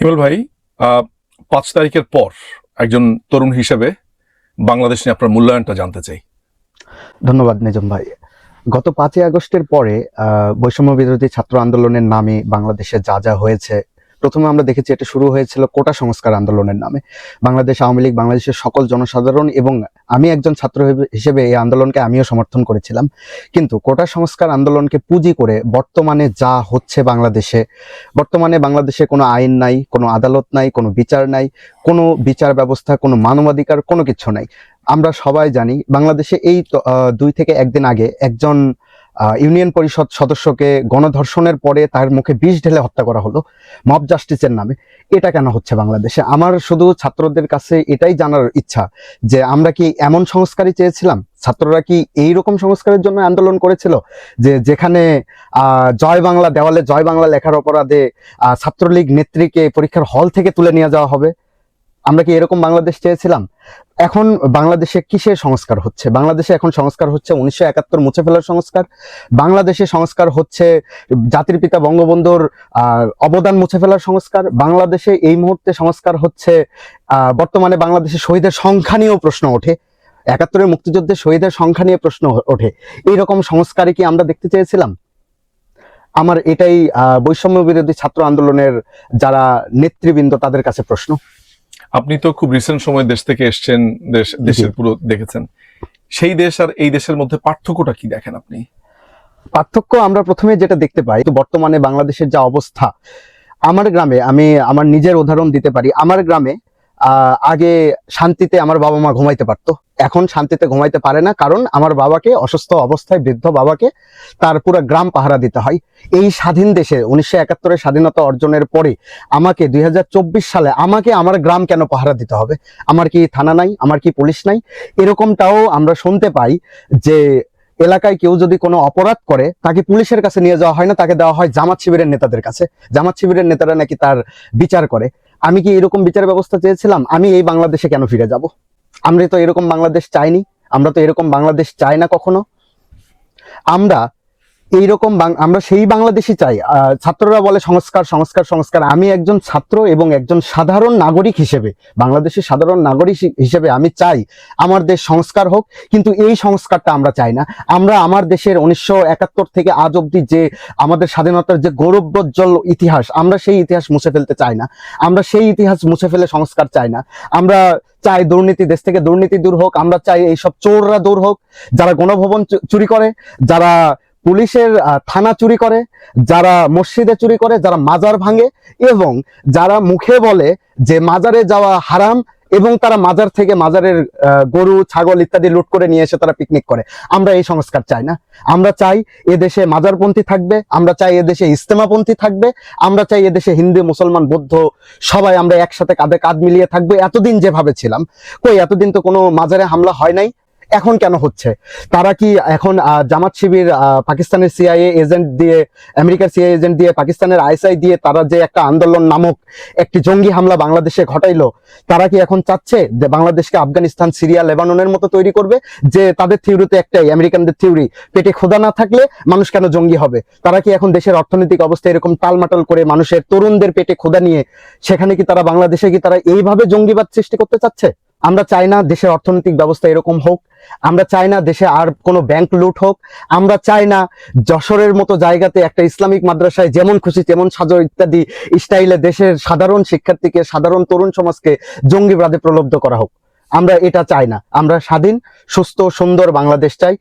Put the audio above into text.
হিমেল ভাই পাঁচ তারিখের পর একজন তরুণ হিসেবে বাংলাদেশ নিয়ে আপনার মূল্যায়নটা জানতে চাই। ধন্যবাদ নিজাম ভাই। গত পাঁচই আগস্টের পরে বৈষম্য বিরোধী ছাত্র আন্দোলনের নামে বাংলাদেশে যা যা হয়েছে প্রথমে আমরা দেখেছি এটা শুরু হয়েছিল কোটা সংস্কার আন্দোলনের নামে। বাংলাদেশ আওয়ামী লীগ, বাংলাদেশের সকল জনসাধারণ এবং আমি একজন ছাত্র হিসেবে এই আন্দোলনকে আমিও সমর্থন করেছিলাম। কিন্তু কোটা সংস্কার আন্দোলনকে পুঁজি করে বর্তমানে যা হচ্ছে বাংলাদেশে, বর্তমানে বাংলাদেশে কোনো আইন নাই, কোনো আদালত নাই, কোনো বিচার নাই, কোনো বিচার ব্যবস্থা, কোনো মানবাধিকার, কোনো কিছু নাই। আমরা সবাই জানি বাংলাদেশে এই দুই থেকে একদিন আগে একজন ইউনিয়ন পরিষদ সদস্যকে গণধর্ষণের পরে তার মুখে বিষ ঢেলে হত্যা করা হলো মব জাস্টিসের নামে। এটা কেন হচ্ছে বাংলাদেশে? আমার শুধু ছাত্রদের কাছে এটাই জানার ইচ্ছা যে আমরা কি এমন সংস্কারই চেয়েছিলাম? ছাত্ররা কি এই রকম সংস্কারের জন্য আন্দোলন করেছিল? যে যেখানে জয় বাংলা দেওয়ালে জয় বাংলা লেখার অপরাধে ছাত্রলীগ নেত্রীকে পরীক্ষার হল থেকে তুলে নিয়ে যাওয়া হবে? আমরা কি এরকম বাংলাদেশ চেয়েছিলাম? এখন বাংলাদেশে কিসের সংস্কার হচ্ছে? বাংলাদেশে এখন সংস্কার হচ্ছে উনিশশো একাত্তর মুছে ফেলার সংস্কার। বাংলাদেশে সংস্কার হচ্ছে জাতির পিতা বঙ্গবন্ধুর অবদান মুছে ফেলার সংস্কার। বাংলাদেশে এই মুহূর্তে সংস্কার হচ্ছে বর্তমানে বাংলাদেশে শহীদের সংখ্যা নিয়েও প্রশ্ন ওঠে। একাত্তরের মুক্তিযুদ্ধের শহীদের সংখ্যা নিয়ে প্রশ্ন ওঠে। এইরকম সংস্কারে কি আমরা দেখতে চেয়েছিলাম? আমার এটাই বৈষম্য বিরোধী ছাত্র আন্দোলনের যারা নেতৃবৃন্দ তাদের কাছে প্রশ্ন। আপনি তো খুব রিসেন্ট সময় দেশ থেকে এসছেন দেশ দেশের পুরো দেখেছেন। সেই দেশ আর এই দেশের মধ্যে পার্থক্যটা কি দেখেন আপনি? পার্থক্য আমরা প্রথমে যেটা দেখতে পাই তো বর্তমানে বাংলাদেশের যা অবস্থা আমার গ্রামে আমি আমার নিজের উদাহরণ দিতে পারি আমার গ্রামে আগে শান্তিতে আমার বাবা মা ঘুমাইতে পারতো। এখন শান্তিতে ঘুমাইতে পারে না, কারণ আমার বাবাকে, অসুস্থ অবস্থায় বৃদ্ধ বাবাকে তার পুরো গ্রাম পাহারা দিতে হয়। এই স্বাধীন দেশে, উনিশশো একাত্তরের স্বাধীনতা অর্জনের পরে আমাকে দুই হাজার চব্বিশ সালে আমাকে আমার গ্রাম কেন পাহারা দিতে হবে? আমার কি থানা নাই? আমার কি পুলিশ নাই? এরকমটাও আমরা শুনতে পাই যে এলাকায় কেউ যদি কোনো অপরাধ করে, তাকে পুলিশের কাছে নিয়ে যাওয়া হয় না, তাকে দেওয়া হয় জামাত শিবিরের নেতাদের কাছে। জামাত শিবিরের নেতারা নাকি তার বিচার করে। আমি কি এরকম বিচার ব্যবস্থা চেয়েছিলাম? আমি এই বাংলাদেশে কেন ফিরে যাব? আমরা তো এরকম বাংলাদেশ চাইনি। আমরা তো এরকম বাংলাদেশ চাই না কখনো। আমরা এইরকম আমরা সেই বাংলাদেশই চাই। ছাত্ররা বলে সংস্কার সংস্কার সংস্কার। আমি একজন ছাত্র এবং একজন সাধারণ নাগরিক হিসেবে, বাংলাদেশের সাধারণ নাগরিক হিসেবে আমি চাই আমার দেশ সংস্কার হোক, কিন্তু এই সংস্কারটা আমরা চাই না। আমরা আমার দেশের উনিশশো একাত্তর থেকে আজ অব্দি যে আমাদের স্বাধীনতার যে গৌরবজ্জ্বল ইতিহাস, আমরা সেই ইতিহাস মুছে ফেলতে চাই না। আমরা সেই ইতিহাস মুছে ফেলে সংস্কার চাই না। আমরা চাই দুর্নীতি, দেশ থেকে দুর্নীতি দূর হোক। আমরা চাই এইসব চোররা দূর হোক, যারা গণভবন চুরি করে, যারা পুলিশের থানা চুরি করে, যারা মসজিদে চুরি করে, যারা মাজার ভাঙে এবং যারা মুখে বলে যে মাজারে যাওয়া হারাম এবং তারা মাজার থেকে মাজারের গরু, ছাগল ইত্যাদি লুট করে নিয়ে এসে তারা পিকনিক করে। আমরা এই সংস্কার চাই না। আমরা চাই এদেশে মাজারপন্থী থাকবে, আমরা চাই এদেশে ইস্তেমাপন্থী থাকবে, আমরা চাই এদেশে হিন্দু, মুসলমান, বৌদ্ধ সবাই আমরা একসাথে কাঁধে কাঁধ মিলিয়ে থাকব। এতদিন যেভাবে ছিলাম, কই এতদিন তো কোনো মাজারে হামলা হয় নাই। এখন কেন হচ্ছে? তারা কি এখন জামাত শিবির পাকিস্তানের সিআইএ এজেন্ট দিয়ে, আমেরিকার সিআইএ এজেন্ট দিয়ে, পাকিস্তানের আইএসআই দিয়ে তারা যে একটা আন্দোলন নামক একটি জঙ্গি হামলা বাংলাদেশে ঘটাইলো, তারা কি এখন চাচ্ছে যে বাংলাদেশকে আফগানিস্তান, সিরিয়া, লেবাননের মতো তৈরি করবে, যে তাদের থিওরিতে একটাই, আমেরিকানদের থিওরি, পেটে ক্ষুধা না থাকলে মানুষ কেন জঙ্গি হবে? তারা কি এখন দেশের অর্থনৈতিক অবস্থা এরকম টালমাটাল করে মানুষের তরুণদের পেটে ক্ষুধা নিয়ে, সেখানে কি তারা, বাংলাদেশে কি তারা এইভাবে জঙ্গিবাদ সৃষ্টি করতে চাচ্ছে? আমরা চাই না দেশের অর্থনৈতিক ব্যবস্থা এরকম হোক, আমরা চাই না দেশে আর কোনো ব্যাংক লুট হোক, আমরা চাই না যশোরের মতো জায়গাতে একটা ইসলামিক মাদ্রাসায় যেমন খুশি তেমন সাজো ইত্যাদি স্টাইলে দেশের সাধারণ শিক্ষার্থীকে, সাধারণ তরুণ সমাজকে জঙ্গিবাদে প্রলব্ধ করা হোক। আমরা এটা চাই না। আমরা স্বাধীন, সুস্থ, সুন্দর বাংলাদেশ চাই।